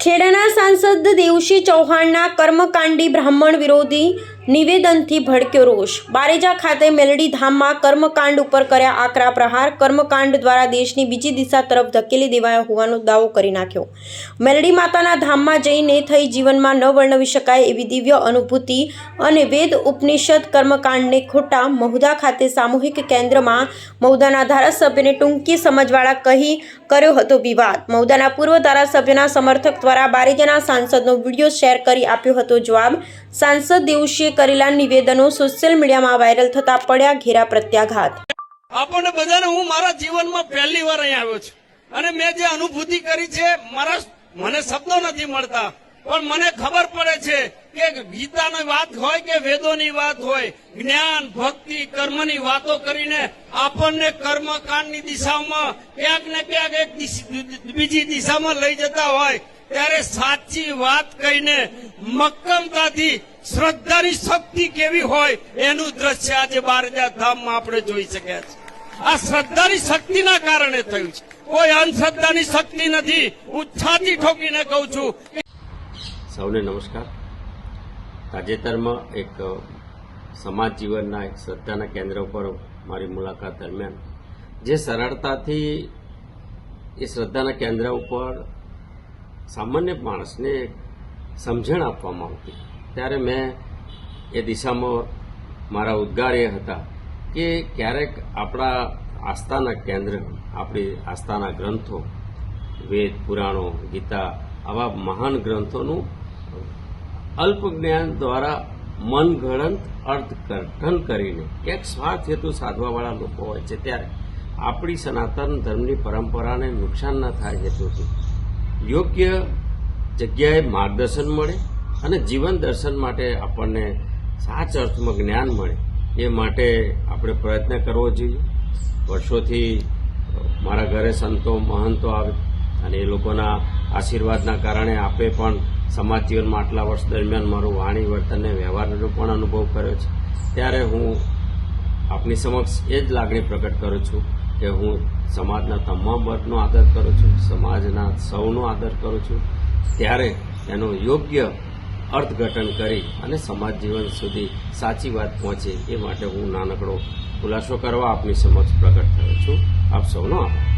ખેડાના સાંસદ દેવશી ચૌહાણના કર્મકાંડી બ્રાહ્મણ વિરોધી નિવેદનથી ભડક્યો રોષ. બારેજા ખાતે મેલડી ધામમાં કર્મકાંડ ઉપર કર્યા આકરા પ્રહાર. કર્મકાંડ દ્વારા દેશની બીજી દિશા તરફ ધકેલી દેવાયો હોવાનો દાવો કરી નાખ્યો. મેલડી માતાના ધામમાં જઈને થઈ જીવનમાં ન વર્ણવી શકાય એવી દિવ્ય અનુભૂતિ અને વેદ ઉપનિષદ કર્મકાંડને ખોટા મહુદા ખાતે સામૂહિક કેન્દ્રમાં મહુદાના ધારાસભ્યને ટૂંકી સમજવાળા કહી કર્યો હતો વિવાદ. મહુદાના પૂર્વ ધારાસભ્યના સમર્થક દ્વારા બારેજાના સાંસદનો વીડિયો શેર કરી આપ્યો હતો. જવાબ, સાંસદ દેવશીએ કરેલા નિવેદનો સોશિયલ મીડિયામાં વાયરલ થતા પડ્યા ઘેરા પ્રત્યાઘાત. આપણને બધાને હું મારા જીવનમાં પહેલી વાર અહીં આવ્યો છું. અને મેં જે અનુભૂતિ કરી છે, મારા મને શબ્દો નથી મળતા. પણ મને ખબર પડે છે કે ગીતાની વાત હોય કે વેદોની વાત હોય, જ્ઞાન, ભક્તિ, કર્મની વાતો કરીને આપણને કર્મકાંડની દિશામાં ક્યાંક ને ક્યાંક એક બીજી દિશામાં લઈ જતા હોય. ત્યારે સાચી વાત કહીને મક્કમતાથી શ્રદ્ધાની શક્તિ કેવી હોય એનું દ્રશ્ય આજે બારજા ધામમાં આપણે જોઈ શક્યા છે. આ શ્રદ્ધાની શક્તિના કારણે થયું છે. કોઈ અંધશ્રદ્ધાની શક્તિ નથી. હું છાતી ઠોકીને કહું છું સૌને નમસ્કાર. તાજેતરમાં એક સમાજ જીવનના એક શ્રદ્ધાના કેન્દ્ર ઉપર મારી મુલાકાત દરમિયાન જે સરળતાથી એ શ્રદ્ધાના કેન્દ્ર ઉપર સામાન્ય માણસને સમજણ આપવામાં આવતી. ત્યારે મેં એ દિશામાં મારા ઉદ્ગાર એ હતા કે ક્યારેક આપણા આસ્થાના કેન્દ્ર, આપણી આસ્થાના ગ્રંથો, વેદ, પુરાણો, ગીતા, આવા મહાન ગ્રંથોનું અલ્પ જ્ઞાન દ્વારા મનગણંત અર્થઘટન કરીને એક સ્વાર્થ હેતુ સાધવાવાળા લોકો હોય છે. ત્યારે આપણી સનાતન ધર્મની પરંપરાને નુકસાન ન થાય હેતુથી. યોગ્ય જગ્યાએ માર્ગદર્શન મળે અને જીવન દર્શન માટે આપણને સાચ અર્થમાં જ્ઞાન મળે. એ માટે આપણે પ્રયત્ન કરવો જોઈએ. વર્ષોથી મારા ઘરે સંતો, મહંતો આવે અને એ લોકોના આશીર્વાદના કારણે આપે પણ સમાજ જીવનમાં આટલા વર્ષ દરમિયાન મારું વાણી, વર્તન અને વ્યવહારનો પણ અનુભવ કર્યો છે. ત્યારે હું આપની સમક્ષ એ જ લાગણી પ્રગટ કરું છું કે હું સમાજના તમામ વર્ગનો આદર કરું છું, સમાજના સૌનો આદર કરું છું. ત્યારે એનો યોગ્ય અર્થઘટન કરી અને સમાજ જીવન સુધી સાચી વાત પહોંચે એ માટે હું નાનકડો ખુલાસો કરવા આપની સમક્ષ પ્રગટ થયો છું. આપ સૌનો આભાર.